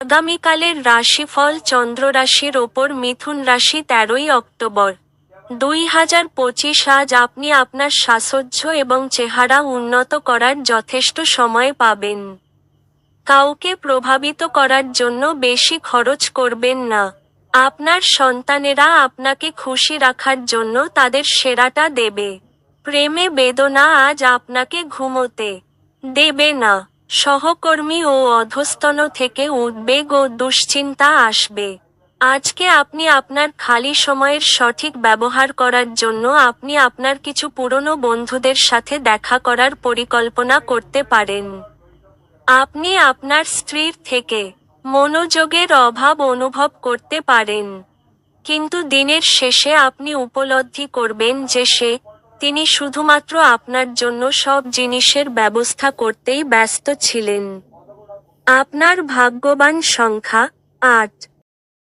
আগামীকালের রাশিফল চন্দ্র রাশির ওপর মিথুন রাশি তেরোই অক্টোবর। দুই হাজার পঁচিশ আজ আপনি আপনার সাজসজ্জ এবং চেহারা উন্নত করার যথেষ্ট সময় পাবেন। কাউকে প্রভাবিত করার জন্য বেশি খরচ করবেন না। আপনার সন্তানেরা আপনাকে খুশি রাখার জন্য তাদের সেরাটা দেবে। প্রেমে বেদনা আজ আপনাকে ঘুমোতে দেবে না। সহকর্মী ও অধস্তন থেকে উদ্বেগ ও দুশ্চিন্তা আসবে। আজকে আপনি আপনার খালি সময়ের সঠিক ব্যবহার করার জন্য আপনি আপনার কিছু পুরনো বন্ধুদের সাথে দেখা করার পরিকল্পনা করতে পারেন। আপনি আপনার স্ত্রীর থেকে মনোযোগের অভাব অনুভব করতে পারেন। কিন্তু দিনের শেষে আপনি উপলব্ধি করবেন যে সে তিনি শুধুমাত্র আপনার জন্য সব জিনিসের ব্যবস্থা করতেই ব্যস্ত ছিলেন। আপনার ভাগ্যবান সংখ্যা আট।